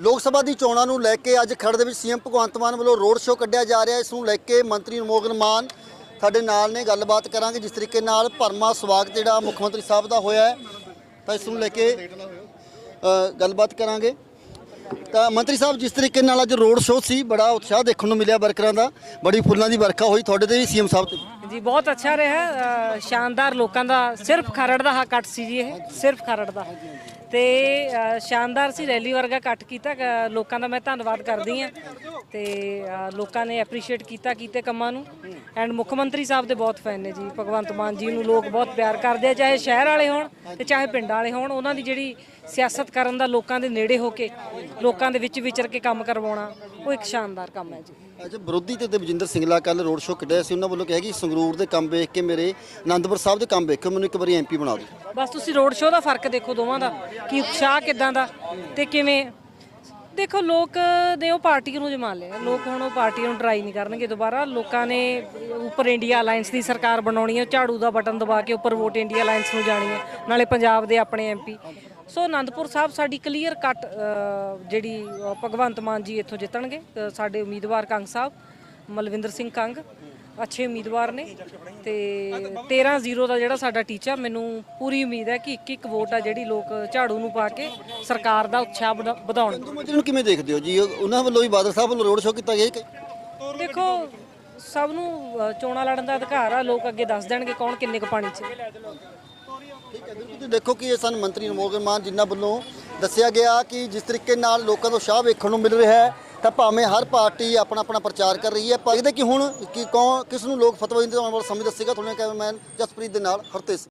ਲੋਕ ਸਭਾ ਦੀ ਚੋਣਾਂ ਨੂੰ ਲੈ ਕੇ ਅੱਜ ਖਰੜ ਦੇ ਵਿੱਚ ਸੀਐਮ ਭਗਵੰਤ ਮਾਨ ਵੱਲੋਂ ਰੋਡ ਸ਼ੋਅ ਕੱਢਿਆ ਜਾ ਰਿਹਾ ਇਸ ਨੂੰ ਲੈ ਕੇ ਮੰਤਰੀ ਮੋਗਨ ਮਾਨ ਸਾਡੇ ਨਾਲ ਨੇ, ਗੱਲਬਾਤ ਕਰਾਂਗੇ। ਜਿਸ ਤਰੀਕੇ ਨਾਲ ਭਰਮਾ ਸਵਾਗਤ ਜਿਹੜਾ ਮੁੱਖ ਮੰਤਰੀ ਸਾਹਿਬ ਦਾ ਹੋਇਆ ਹੈ, ਤਾਂ ਇਸ ਨੂੰ ਲੈ ਕੇ ਗੱਲਬਾਤ ਕਰਾਂਗੇ। ਤਾਂ ਮੰਤਰੀ ਸਾਹਿਬ, ਜਿਸ ਤਰੀਕੇ ਨਾਲ ਅੱਜ ਰੋਡ ਸ਼ੋਅ ਸੀ, ਬੜਾ ਉਤਸ਼ਾਹ ਦੇਖਣ ਨੂੰ ਮਿਲਿਆ ਵਰਕਰਾਂ ਦਾ। ਬੜੀ ਫੁੱਲਾਂ ਦੀ ਵਰਖਾ ਹੋਈ ਤੁਹਾਡੇ ਤੇ ਵੀ, ਸੀਐਮ ਸਾਹਿਬ ਤੇ ਜੀ ਬਹੁਤ ਅੱਛਾ ਰਿਹਾ ਸ਼ਾਨਦਾਰ ਲੋਕਾਂ ਦਾ, ਸਿਰਫ ਖਰੜ ਦਾ ਹੱਕ ਕੱਟ ਸੀ ਜੀ ਇਹ, ਸਿਰਫ ਖਰੜ ਦਾ। ਤੇ ਸ਼ਾਨਦਾਰ ਸੀ, ਰੈਲੀ ਵਰਗਾ ਇਕੱਠ ਕੀਤਾ ਲੋਕਾਂ ਦਾ ਮੈਂ ਧੰਨਵਾਦ ਕਰਦੀ ਆ ਤੇ ਲੋਕਾਂ ਨੇ ਐਪਰੀਸ਼ੀਏਟ ਕੀਤਾ, ਕੀਤੇ ਕੰਮਾਂ ਨੂੰ। ਐਂਡ ਮੁੱਖ ਮੰਤਰੀ ਸਾਹਿਬ ਦੇ ਬਹੁਤ ਫੈਨ ਨੇ ਜੀ, ਭਗਵੰਤ ਮਾਨ ਜੀ ਨੂੰ ਲੋਕ ਬਹੁਤ ਪਿਆਰ ਕਰਦੇ ਆ, ਚਾਹੇ ਸ਼ਹਿਰ ਵਾਲੇ ਹੋਣ ਤੇ ਚਾਹੇ ਪਿੰਡਾਂ ਵਾਲੇ ਹੋਣ, ਉਹਨਾਂ ਦੀ ਜਿਹੜੀ ਸਿਆਸਤ ਕਰਨ ਦਾ ਲੋਕਾਂ ਦੇ ਨੇੜੇ ਹੋ ਕੇ, ਲੋਕਾਂ ਦੇ ਵਿੱਚ ਵਿਚਰ ਕੇ ਕੰਮ ਕਰਵਾਉਣਾ, ਉਹ ਇੱਕ ਸ਼ਾਨਦਾਰ ਕੰਮ ਹੈ ਜੀ। ਅੱਜ ਵਿਰੋਧੀ ਤੇ ਦਵਿੰਦਰ ਸਿੰਘਲਾ ਕੱਲ ਰੋਡ ਸ਼ੋਅ ਕੱਢਿਆ ਸੀ, ਉਹਨਾਂ ਵੱਲੋਂ ਕਿਹਾ ਕਿ ਸੰਗਰੂਰ ਦੇ ਕੰਮ ਵੇਖ ਕੇ ਮੇਰੇ ਆਨੰਦਪੁਰ ਸਾਹਿਬ ਦੇ ਕੰਮ ਵੇਖੋ ਮੈਨੂੰ ਇੱਕ ਵਾਰੀ ਐਮਪੀ ਬਣਾ ਦਿਓ। ਬਸ ਤੁਸੀਂ ਰੋਡ ਸ਼ੋਅ ਦਾ ਫ਼ਰਕ ਦੇਖੋ ਦੋਵਾਂ ਦਾ, ਕਿ ਉਤਸ਼ਾਹ ਕਿਦਾਂ ਦਾ ਤੇ ਕਿਵੇਂ। ਦੇਖੋ ਲੋਕ ਨੇ ਉਹ ਪਾਰਟੀ ਨੂੰ ਜਮਾ ਲਿਆ, ਲੋਕ ਹੁਣ ਉਹ ਪਾਰਟੀ ਨੂੰ ਟਰਾਈ ਨਹੀਂ ਕਰਨਗੇ ਦੁਬਾਰਾ। ਲੋਕਾਂ ਨੇ ਉੱਪਰ ਇੰਡੀਆ ਅਲਾਈਅੰਸ ਦੀ ਸਰਕਾਰ ਬਣਾਉਣੀ ਹੈ, ਝਾੜੂ ਦਾ ਬਟਨ ਦਬਾ ਕੇ ਉੱਪਰ ਵੋਟ ਇੰਡੀਆ ਅਲਾਈਅੰਸ ਨੂੰ ਜਾਣੀ ਹੈ, ਨਾਲੇ ਪੰਜਾਬ ਦੇ ਆਪਣੇ ਐਮਪੀ ਸੋ ਆਨੰਦਪੁਰ ਸਾਹਿਬ ਸਾਡੀ ਕਲੀਅਰ ਕੱਟ ਜਿਹੜੀ ਭਗਵੰਤ ਮਾਨ ਜੀ ਇੱਥੋਂ ਜਿੱਤਣਗੇ ਸਾਡੇ ਉਮੀਦਵਾਰ ਕੰਗ ਸਾਹਿਬ, ਮਲਵਿੰਦਰ ਸਿੰਘ ਕੰਗ। ਅੱਛੇ ਉਮੀਦਵਾਰ ਨੇ ਤੇ 13-0 ਦਾ ਜਿਹੜਾ ਸਾਡਾ ਟੀਚਾ ਮੈਨੂੰ ਪੂਰੀ ਉਮੀਦ ਹੈ ਕਿ ਇੱਕ ਇੱਕ ਵੋਟ ਆ ਜਿਹੜੀ ਲੋਕ ਝਾੜੂ ਨੂੰ ਪਾ ਕੇ ਸਰਕਾਰ ਦਾ ਉਤਸ਼ਾਹ ਵਧਾ- ਵਧਾਉਣਗੇ ਸੰਧੂ ਮੰਤਰੀ ਨੂੰ ਕਿਵੇਂ ਦੇਖਦੇ ਹੋ ਜੀ? ਉਹ- ਉਹਨਾਂ ਵੱਲੋਂ ਵੀ ਬਾਦਲ ਸਾਹਿਬ ਵੱਲੋਂ ਰੋਡ ਸ਼ੋਅ ਕੀਤਾ ਗਿਆ ਕਿ? ਦੇਖੋ ਸਭ ਨੂੰ ਚੋਣਾਂ ਲੜਨ ਦਾ ਅਧਿਕਾਰ ਆ ਲੋਕ ਅੱਗੇ ਦੱਸ ਦੇਣਗੇ ਕੌਣ ਕਿੰਨੇ ਕੁ ਪਾਣੀ 'ਚ। ਹੈ। ਠੀਕ ਹੈ ਬਿਲਕੁਲ ਤੁਸੀਂ ਦੇਖੋ ਕਿ ਇਹ ਸਨ ਮੰਤਰੀ ਮੋਗਨ ਮਾਨ ਜਿਨ੍ਹਾਂ ਵੱਲੋਂ ਦੱਸਿਆ ਗਿਆ ਕਿ ਜਿਸ ਤਰੀਕੇ ਨਾਲ ਲੋਕਾਂ ਤੋਂ ਉਤਸ਼ਾਹ ਵੇਖਣ ਨੂੰ ਮਿਲ ਰਿਹਾ ਹੈ ਤਾਂ ਭਾਵੇਂ ਹਰ ਪਾਰਟੀ ਆਪਣਾ ਆਪਣਾ ਪ੍ਰਚਾਰ ਕਰ ਰਹੀ ਹੈ, ਪਰ ਇਹਦੇ ਕਿ ਹੁਣ, ਕਿ ਕੌਣ, ਕਿਸ ਨੂੰ ਲੋਕ ਫਤਵਾ ਦਿੰਦੇ ਆਉਣ ਵਾਲਾ ਸਮੇਂ ਦੱਸੇਗਾ ਤੁਹਾਨੂੰ ਕੈਮਰਾਮੈਨ ਜਸਪ੍ਰੀਤ ਦੇ ਨਾਲ ਹਰਤੇਜ।